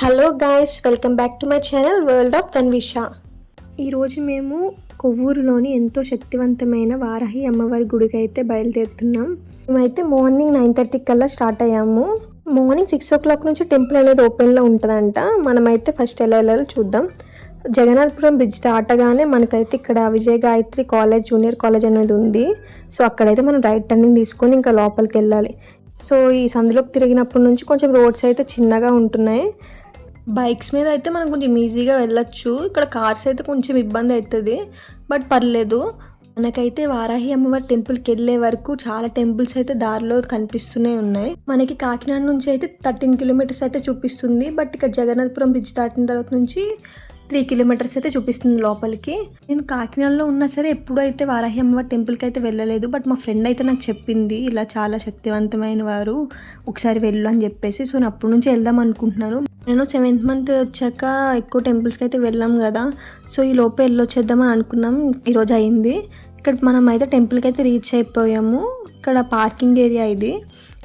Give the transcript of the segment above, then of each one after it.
Hello guys welcome back to my channel world of Tanvisha ఈరోజు మేము కొవ్వూరులోని ఎంతో శక్తివంతమైన వారాహి అమ్మవారి గుడికి అయితే బయలుదేరుతున్నాం. మేమైతే మార్నింగ్ నైన్ థర్టీ కల్లా స్టార్ట్ అయ్యాము. మార్నింగ్ సిక్స్ ఓ క్లాక్ నుంచి టెంపుల్ అనేది ఓపెన్లో ఉంటుందంట. మనమైతే ఫస్ట్ ఎలా వెళ్ళాలో చూద్దాం. జగన్నాథపురం బ్రిడ్జ్ దాటగానే మనకైతే ఇక్కడ Vijaya Gayatri college junior college అనేది ఉంది. సో అక్కడైతే మనం రైట్ టర్నింగ్ తీసుకొని ఇంకా లోపలికి వెళ్ళాలి. సో ఈ సందులోకి తిరిగినప్పటి నుంచి కొంచెం రోడ్స్ అయితే చిన్నగా ఉంటున్నాయి. బైక్స్ మీద అయితే మనం కొంచెం ఈజీగా వెళ్ళొచ్చు. ఇక్కడ కార్స్ అయితే కొంచెం ఇబ్బంది అవుతుంది బట్ పర్లేదు. మనకైతే వారాహి అమ్మవారి టెంపుల్కి వెళ్ళే వరకు చాలా టెంపుల్స్ అయితే దారిలో కనిపిస్తూనే ఉన్నాయి. మనకి కాకినాడ నుంచి అయితే థర్టీన్ కిలోమీటర్స్ అయితే చూపిస్తుంది. బట్ ఇక్కడ జగన్నాథపురం బ్రిడ్జ్ దాటిన తర్వాత నుంచి త్రీ కిలోమీటర్స్ అయితే చూపిస్తుంది లోపలికి. నేను కాకినాడలో ఉన్నా సరే ఎప్పుడైతే అయితే వారాహి అమ్మవారి టెంపుల్కి అయితే వెళ్ళలేదు బట్ మా ఫ్రెండ్ అయితే నాకు చెప్పింది ఇలా చాలా శక్తివంతమైన వారు ఒకసారి వెళ్ళు అని చెప్పేసి. సో నేను అప్పటి నుంచి వెళ్దాం అనుకుంటున్నాను. నేను సెవెంత్ మంత్ వచ్చాక ఎక్కువ టెంపుల్స్కి అయితే వెళ్ళాం కదా. సో ఈ లోపే వెళ్ళొచ్చేద్దామని అనుకున్నాం. ఈరోజు అయింది. ఇక్కడ మనం అయితే టెంపుల్కి అయితే రీచ్ అయిపోయాము. ఇక్కడ పార్కింగ్ ఏరియా ఇది.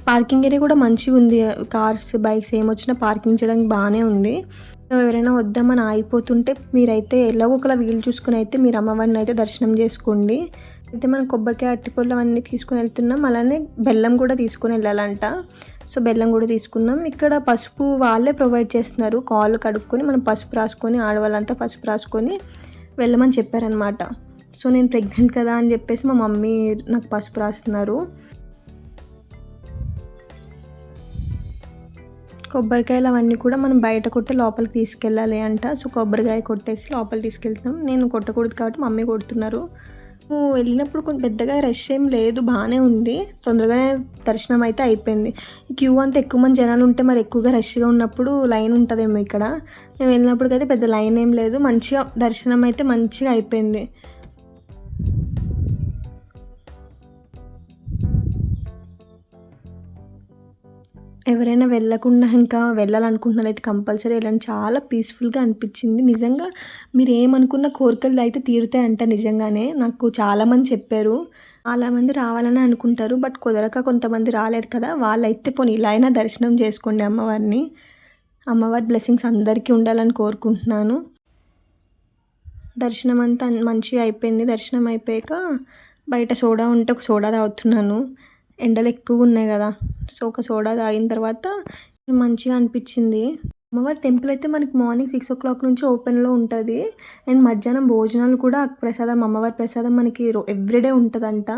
పార్కింగ్ ఏరియా కూడా మంచిగా ఉంది కార్స్ బైక్స్ ఏమొచ్చినా పార్కింగ్ చేయడానికి బాగానే ఉంది. ఎవరైనా వద్దామని ఆగిపోతుంటే మీరైతే ఎలాగో ఒకలా వీలు చూసుకుని అయితే మీరు అమ్మవారిని అయితే దర్శనం చేసుకోండి. అయితే మనం కొబ్బరికాయ అట్టిపళ్ళు అవన్నీ తీసుకుని వెళ్తున్నాం. అలానే బెల్లం కూడా తీసుకుని వెళ్ళాలంట. సో బెల్లం కూడా తీసుకున్నాం. ఇక్కడ పసుపు వాళ్ళే ప్రొవైడ్ చేస్తున్నారు. కాళ్ళు కడుక్కొని మనం పసుపు రాసుకొని ఆడవాళ్ళంతా పసుపు రాసుకొని వెళ్ళమని చెప్పారనమాట సో నేను ప్రెగ్నెంట్ కదా అని చెప్పేసి మా మమ్మీ నాకు పసుపు రాస్తున్నారు. కొబ్బరికాయలు అవన్నీ కూడా మనం బయట కొట్టి లోపలికి తీసుకెళ్ళాలి అంట. సో కొబ్బరికాయ కొట్టేసి లోపలికి తీసుకెళ్తాం నేను కొట్టకూడదు కాబట్టి మమ్మీ కొడుతున్నారు. నువ్వు వెళ్ళినప్పుడు కొంచెం పెద్దగా రష్ ఏం లేదు బాగానే ఉంది. తొందరగానే దర్శనం అయితే అయిపోయింది. క్యూ అంతా ఎక్కువ మంది జనాలు ఉంటే మరి ఎక్కువగా రష్గా ఉన్నప్పుడు లైన్ ఉంటుందేమో ఇక్కడ. మేము వెళ్ళినప్పటికైతే పెద్ద లైన్ ఏం లేదు. మంచిగా దర్శనం అయితే మంచిగా అయిపోయింది. ఎవరైనా వెళ్ళకుండా ఇంకా వెళ్ళాలనుకుంటున్నారు అయితే కంపల్సరీ వెళ్ళండి. చాలా పీస్ఫుల్గా అనిపించింది. నిజంగా మీరు ఏమనుకున్న కోరికలు అయితే తీరుతాయంట నిజంగానే. నాకు చాలామంది చెప్పారు చాలామంది రావాలని అనుకుంటారు బట్ కుదరక కొంతమంది రాలేరు కదా. వాళ్ళైతే పోనీ ఇలా అయినా దర్శనం చేసుకోండి అమ్మవారిని. అమ్మవారి బ్లెస్సింగ్స్ అందరికీ ఉండాలని కోరుకుంటున్నాను. దర్శనం అంతా మంచిగా అయిపోయింది. దర్శనం అయిపోయాక బయట సోడా ఉంటే ఒక సోడా తాగుతున్నాను. ఎండలు ఎక్కువ ఉన్నాయి కదా. సో ఒక సోడా తాగిన తర్వాత మంచిగా అనిపించింది. అమ్మవారి టెంపుల్ అయితే మనకి మార్నింగ్ సిక్స్ ఓ క్లాక్ నుంచి ఓపెన్లో ఉంటుంది. అండ్ మధ్యాహ్నం భోజనాలు కూడా ప్రసాదం అమ్మవారి ప్రసాదం మనకి ఎవ్రీడే ఉంటుందంట.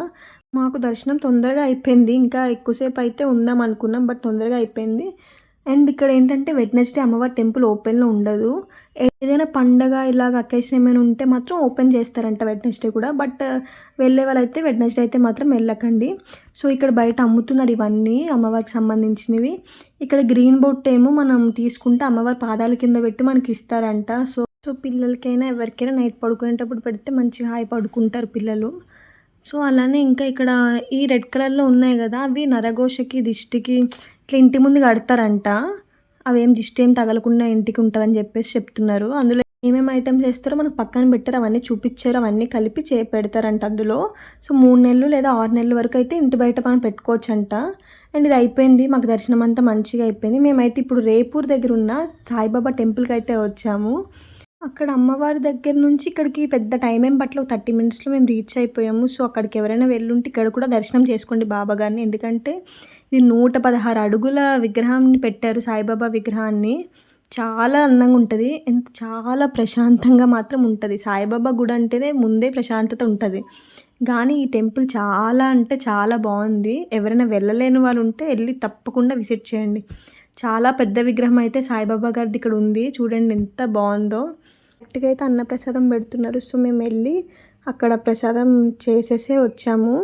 మాకు దర్శనం తొందరగా అయిపోయింది. ఇంకా ఎక్కువసేపు అయితే ఉందాం అనుకున్నాం బట్ తొందరగా అయిపోయింది. అండ్ ఇక్కడ ఏంటంటే వెడ్నెస్డే అమ్మవారి టెంపుల్ ఓపెన్లో ఉండదు. ఏదైనా పండగ ఇలాగ అకేషన్ ఏమైనా ఉంటే మాత్రం ఓపెన్ చేస్తారంట వెడ్నెస్డే కూడా. బట్ వెళ్ళే వాళ్ళైతే వెడ్నెస్డే అయితే మాత్రం వెళ్ళకండి. సో ఇక్కడ బయట అమ్ముతున్నారు ఇవన్నీ అమ్మవారికి సంబంధించినవి. ఇక్కడ గ్రీన్ బొట్ ఏమో మనం తీసుకుంటే అమ్మవారి పాదాల కింద పెట్టి మనకి ఇస్తారంట. సో సో పిల్లలకైనా ఎవరికైనా నైట్ పడుకునేటప్పుడు పెడితే మంచిగా హాయి పడుకుంటారు పిల్లలు. సో అలానే ఇంకా ఇక్కడ ఈ రెడ్ కలర్లో ఉన్నాయి కదా అవి నరఘోషకి దిష్టికి ఇట్లా ఇంటి ముందు కడతారంట. అవేం దిష్టి ఏం తగలకుండా ఇంటికి ఉంటుందని చెప్పేసి చెప్తున్నారు. అందులో ఏమేమి ఐటమ్స్ చేస్తారో మనకు పక్కన పెట్టారు అవన్నీ చూపించారు అవన్నీ కలిపి చే పెడతారంట అందులో. సో మూడు నెలలు లేదా ఆరు నెలల వరకు అయితే ఇంటి బయట మనం పెట్టుకోవచ్చంట. అండ్ ఇది అయిపోయింది మాకు దర్శనం అంతా మంచిగా అయిపోయింది. మేమైతే ఇప్పుడు రేపూర్ దగ్గర ఉన్న సాయిబాబా టెంపుల్కి అయితే వచ్చాము. అక్కడ అమ్మవారి దగ్గర నుంచి ఇక్కడికి పెద్ద టైం ఏం పట్ల థర్టీ మినిట్స్లో మేము రీచ్ అయిపోయాము. సో అక్కడికి ఎవరైనా వెళ్ళుంటే ఇక్కడ కూడా దర్శనం చేసుకోండి బాబా గారిని. ఎందుకంటే ఇది నూట పదహారు అడుగుల విగ్రహాన్ని పెట్టారు సాయిబాబా విగ్రహాన్ని. చాలా అందంగా ఉంటుంది. అండ్ చాలా ప్రశాంతంగా మాత్రం ఉంటుంది. సాయిబాబా గుడి అంటేనే ముందే ప్రశాంతత ఉంటుంది. కానీ ఈ టెంపుల్ చాలా అంటే చాలా బాగుంది. ఎవరైనా వెళ్ళలేని వాళ్ళు ఉంటే వెళ్ళి తప్పకుండా విజిట్ చేయండి. చాలా పెద్ద విగ్రహం అయితే సాయిబాబా గారిది ఇక్కడ ఉంది. చూడండి ఎంత బాగుందో. కరెక్ట్గా అయితే అన్నప్రసాదం పెడుతున్నారు. సో మేము వెళ్ళి అక్కడ ప్రసాదం చేసేసే వచ్చాము.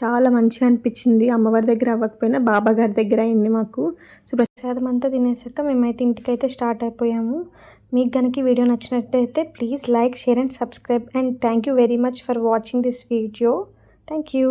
చాలా మంచిగా అనిపించింది. అమ్మవారి దగ్గర అవ్వకపోయినా బాబా గారి దగ్గర అయింది మాకు. సో ప్రసాదం అంతా తినేసాక మేమైతే ఇంటికైతే స్టార్ట్ అయిపోయాము. మీకు కనుక వీడియో నచ్చినట్టయితే please like share and subscribe. And thank you very much for watching this video. Thank you.